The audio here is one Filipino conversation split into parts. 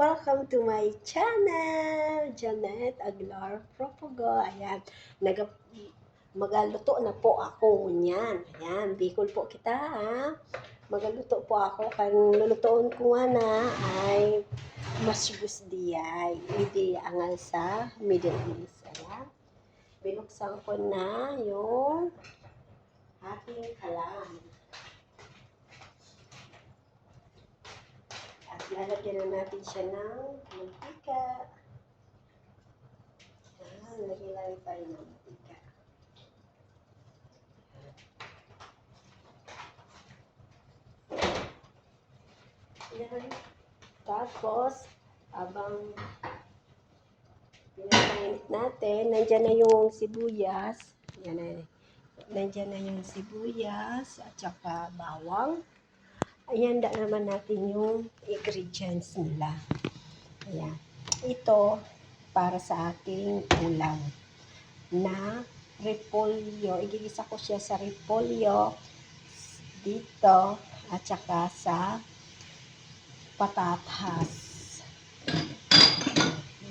Welcome to my channel! Janet Aguilar Propogo. Ayan. Nag magaluto na po ako niyan. Ayan. Bicol po kita ha. Magaluto po ako. Kung lulutoon ko nga na ay masbus diyay. Hindi angal sa Middle East. Ayan. Binuksan ko na yung aking kalan. At lalagyan na natin siya ng mantika. Ah, lagyan lang tayo ng mantika. Yan. Tapos, abang pinapainit natin, nandyan na yung sibuyas. Yan na. Nandyan na yung sibuyas at saka bawang. Ayan da naman natin yung ingredients nila. Ayan. Ito para sa aking ulam na repolyo. Igigisa ko siya sa repolyo dito at saka sa patatas.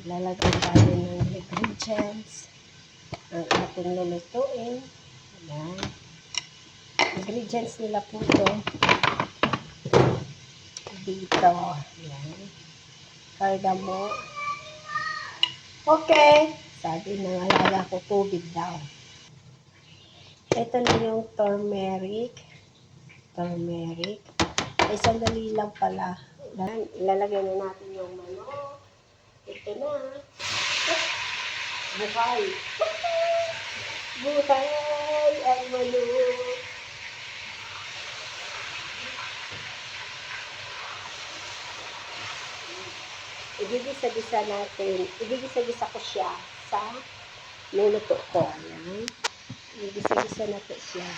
Lalagyan tayo ng ingredients ang ating lulutuin. Ayan. Ingredients nila po ito dito. Yan. Karga mo. Okay. Sabi ng alala ko, tubig daw. Ito na yung turmeric. Turmeric. Ay, sandali lang pala. Ilalagay na natin yung manok. Ito na. Buhay. Buhay ang manok. Igigisa-gisa natin, igigisa-gisa ko siya sa luluto ko. Ayan. Igigisa-gisa natin siya.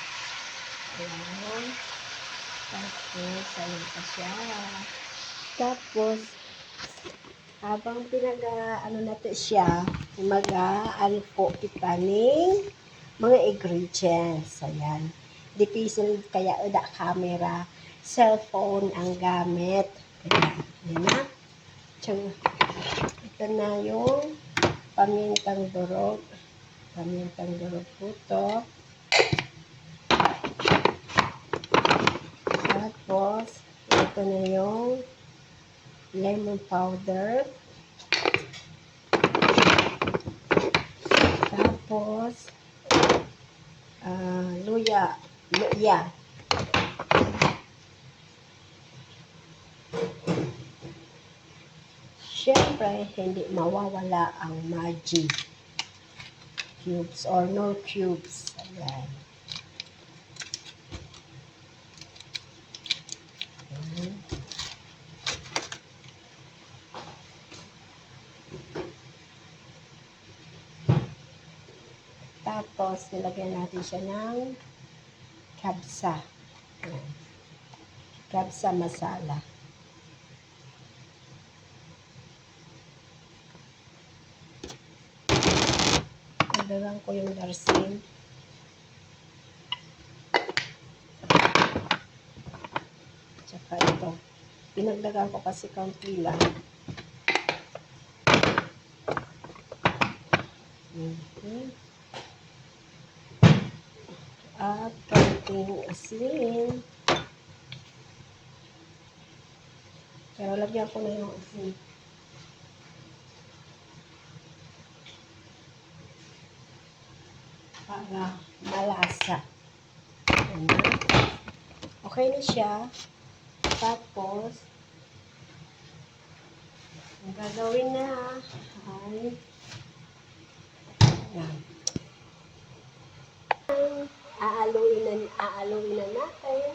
Ayan. Tapos, ayan pa siya. Tapos, habang pinaga, ano natin siya, mag-ano po kita mga ingredients. Ayan. Difficile kaya uda camera, cellphone ang gamit. Ayan. Ayan na. Tsaka, ito na yung pamintang durog. Pamintang durog po to. Tapos, ito na yung lemon powder. Tapos, ah, luya. Luya. Siyempre, hindi mawawala ang Maggi cubes or no cubes. Ayan. Tapos, nilagyan natin siya ng kabsa. Ayan. Kabsa masala. Nadagan ko yung darsin. Tsaka ito. Pinagdagan ko kasi kaunti lang. Mhm. At kaunting asin. Pero lagyan ko na yung asin. Para malasa. Okay na siya. Tapos, ang gagawin na ay yan. Aaluin na, aaluin na natin.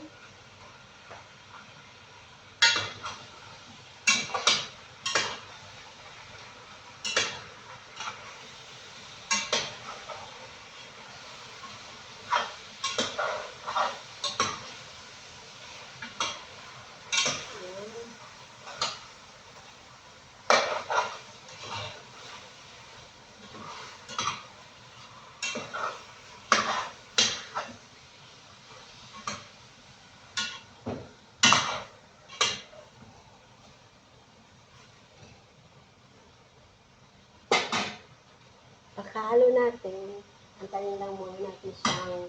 Ayan. Pagkahalo natin, antayin lang muna natin siyang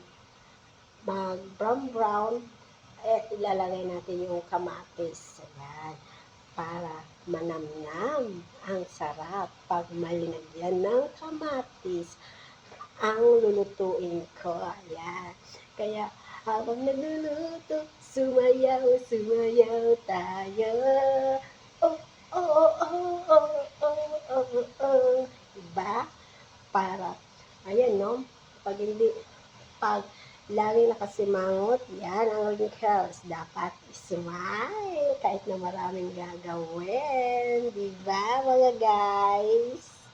mag brown brown at ilalagay natin yung kamatis. Ayan. Para manamnam. Ang sarap pag malinagyan ng kamatis ang lulutuin ko. Ayan. Kaya habang nagluluto, sumayaw, sumayaw tayo. Oh, oh, oh, oh, oh, oh, oh, oh. Diba? Para, ayan no, pag hindi, pag lagi nakasimangot, yan ang wrinkles. Dapat smile kahit na maraming gagawin. Diba mga guys?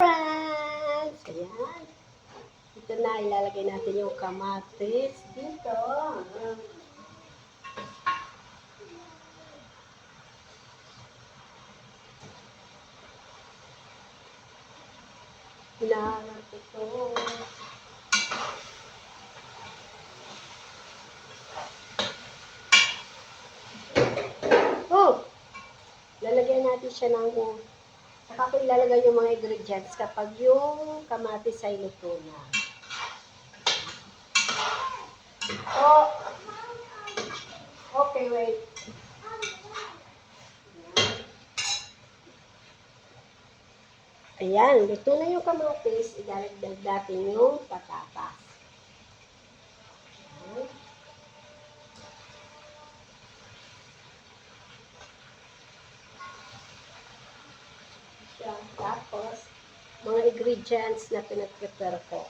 Friends! Ayan. Ito na, ilalagay natin yung kamatis dito. Hinahanap ito. Oh! Lalagyan natin siya ng Saka ko ilalagay yung mga ingredients kapag yung kamatis ay luto na. Oh! Okay, wait. Ayan, luto na yung kamatis. Ilalagdag natin yung patatas. Tapos, mga ingredients na pinag-prepare ko.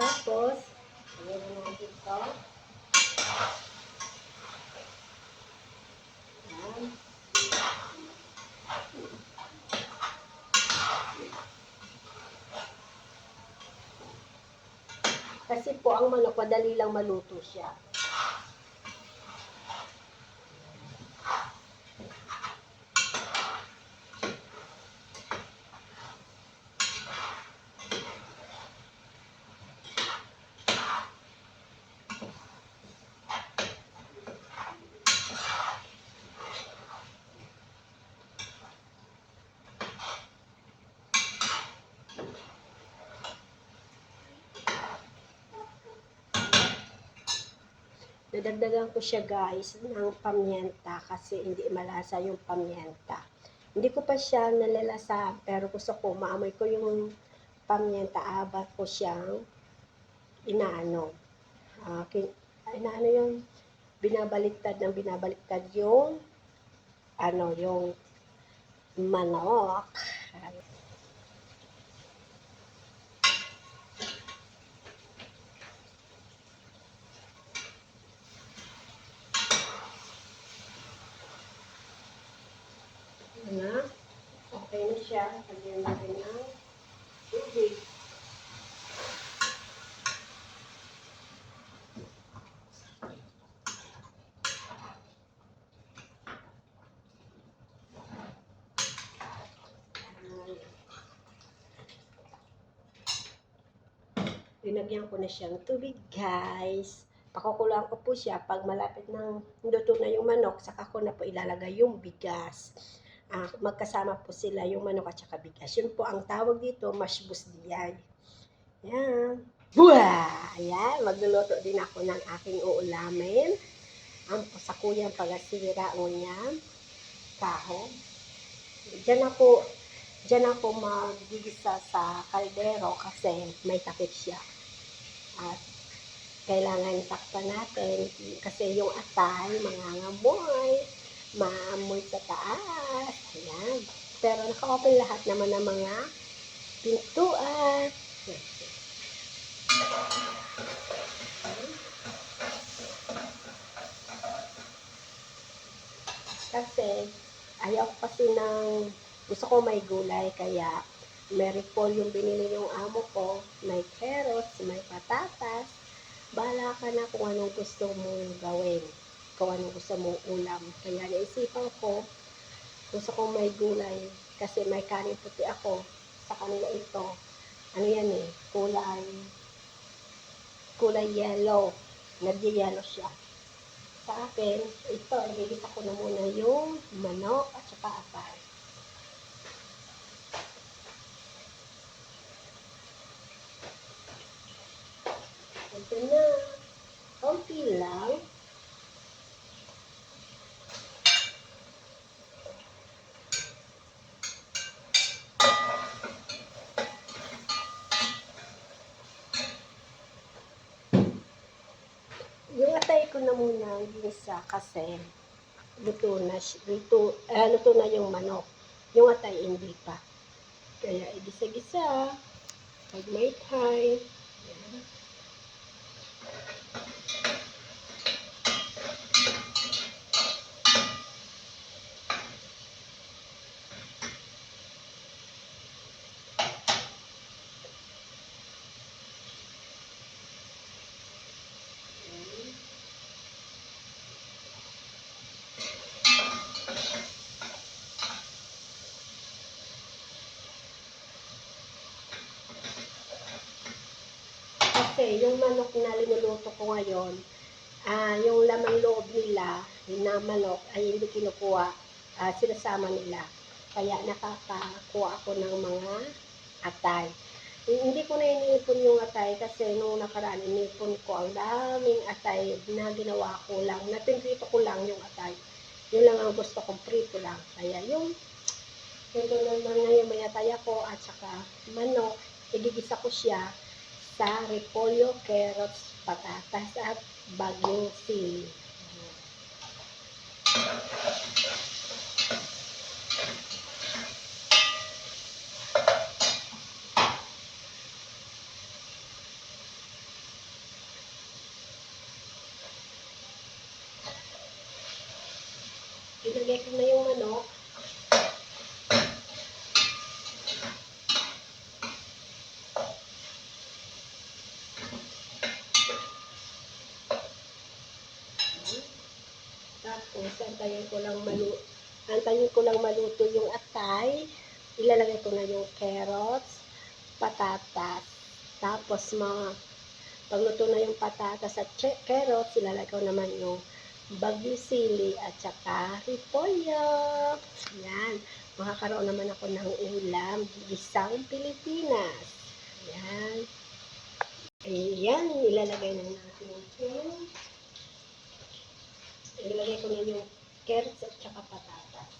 Tapos, ayan na natin ito. Ayan. Kasi po ang manok, madali lang maluto siya. Nadagdagan ko siya guys ng pamyenta kasi hindi malasa yung pamyenta. Hindi ko pa siya nalalasa pero gusto ko maamoy ko yung pamyenta abat ko siyang inaano. Uh, inaano yung binabaliktad ng binabaliktad yung ano yung manok. na. Okay na siya. Lagyan natin ng tubig. Linagyan ko na siyang tubig, guys. Pakukulaan ko po siya pag malapit ng luto na yung manok, saka ko na po ilalagay yung bigas ah, magkasama po sila yung manok at saka bigas. Yun po ang tawag dito, mashbus diyay. Yan. Buwa! Ayan, magluluto din ako ng aking uulamin. Ang pasakuyang pagasira ngunyan. Kaho. Diyan ako, diyan ako magigisa sa kaldero kasi may takip siya. At kailangan takpan natin kasi yung atay, mangangamoy, maamoy sa taas. Ayan. Pero naka-open lahat naman ng mga pintuan. Kasi, ayaw kasi ng, gusto ko may gulay, kaya Paul yung binili yung amo ko, may carrots, may patatas, bala ka na kung anong gusto mong gawin kung anong gusto mong ulam. Kaya naisipan ko, gusto kong may gulay kasi may kanin puti ako sa kanila ito. Ano yan eh, kulay kulay yellow. Nag-yellow siya. Sa akin, ito, igigisa ko na muna yung manok at saka apay. Ito na. Konti lang. Yung atay ko na muna ginisa kasi luto na, luto, ah, luto na yung manok. Yung atay hindi pa. Kaya igisa-gisa. Pag may time. Kasi yung manok na linuluto ko ngayon, ah, yung lamang loob nila, na manok, ay hindi kinukuha, ah, sinasama nila. Kaya nakakakuha ako ng mga atay. Hindi ko na iniipon yung atay kasi nung nakaraan inipon ko ang daming atay na ginawa ko lang. Napinrito ko lang yung atay. Yun lang ang gusto kong prito lang. Kaya yung ito naman ngayon may atay ako at saka manok, igigisa ko siya sa repolyo, carrots, patatas at bagyong sili. Ilagay ko na yung manok. Tapos, antayin ko lang malu antayin ko lang maluto yung atay. Ilalagay ko na yung carrots, patatas. Tapos, mga pagluto na yung patatas at carrots, ilalagay ko naman yung bagyo sili at saka repolyo. Yan. Makakaroon naman ako ng ulam. Isang Pilipinas. Yan. Ayan, ilalagay na natin yung Ilalagay ko na yung carrots at saka patatas.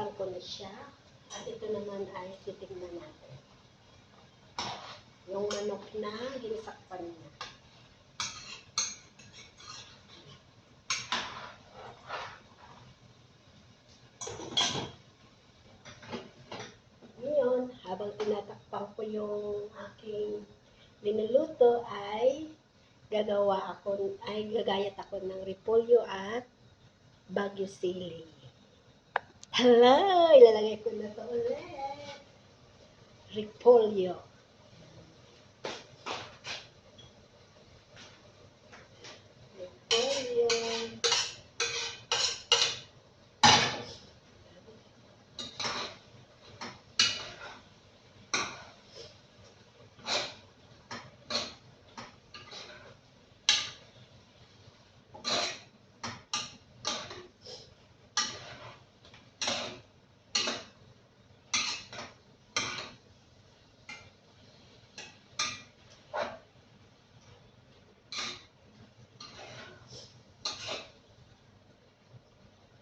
Tinakpan ko na siya. At ito naman ay titignan natin. Yung manok na ginisakpan niya. Ngayon, habang tinatakpan ko yung aking linuluto ay gagawa ako, ay gagayat ako ng repolyo at bagyo sili. Hello! Ilalagay ko na to ulit. Repolyo.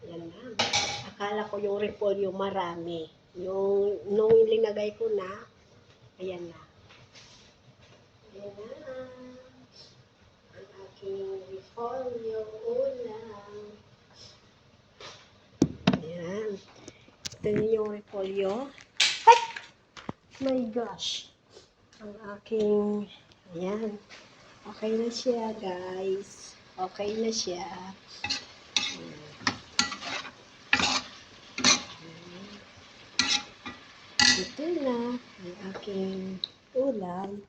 Yan na. Akala ko yung repolyo marami. Yung nung linagay ko na, ayan na. Ayan na. Ang aking repolyo ulam. Ayan. Ito yung repolyo. Ay! My gosh. Ang aking, ayan. Okay na siya, guys. Okay na siya. Ayan. Ito na ang aking ulam.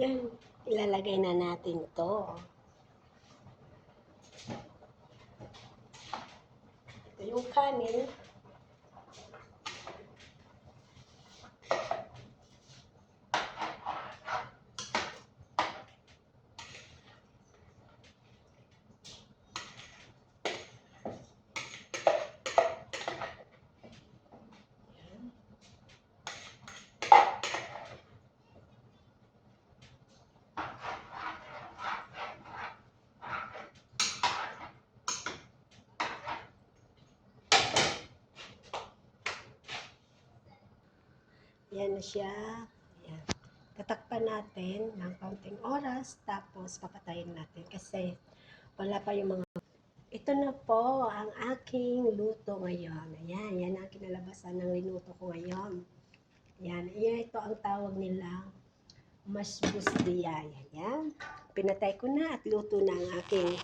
Yan, ilalagay na natin to. Ito yung kanin. Yan na siya. Yan. Tatakpan natin ng kaunting oras, tapos papatayin natin kasi wala pa yung mga... Ito na po ang aking luto ngayon. Ayan, yan ang kinalabasan ng linuto ko ngayon. Yan, yan ito ang tawag nila masbus diya. Yan. Pinatay ko na at luto na ang aking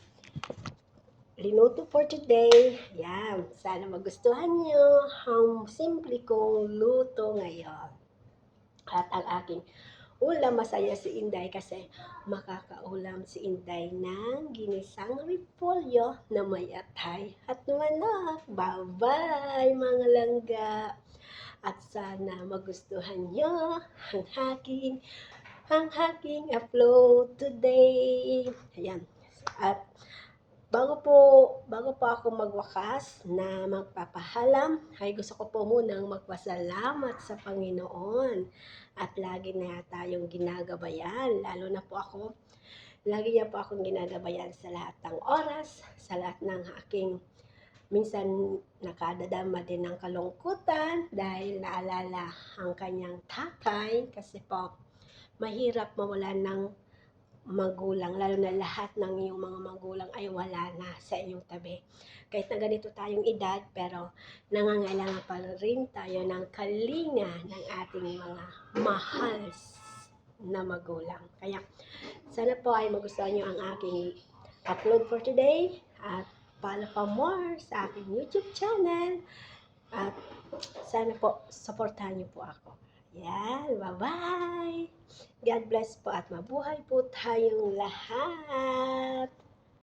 linuto for today. Yan. Sana magustuhan nyo ang simple kong luto ngayon. At ang aking ulam, masaya si Inday kasi makakaulam si Inday ng ginisang repolyo na may atay at manok. Bye-bye mga langga! At sana magustuhan nyo ang aking ang aking upload today. Ayan. At bago po bago po ako magwakas na magpapahalam, ay gusto ko po munang magpasalamat sa Panginoon. At lagi na tayong ginagabayan, lalo na po ako, lagi niya po akong ginagabayan sa lahat ng oras, sa lahat ng aking minsan nakadadama din ng kalungkutan dahil naalala ang kanyang tatay kasi po mahirap mawalan ng magulang, lalo na lahat ng iyong mga magulang ay wala na sa inyong tabi. Kahit na ganito tayong edad, pero nangangailangan pa rin tayo ng kalinga ng ating mga mahal na magulang. Kaya, sana po ay magustuhan nyo ang aking upload for today at follow pa more sa aking YouTube channel at sana po supportahan niyo po ako. Yan, bye-bye! God bless po at mabuhay po tayong lahat.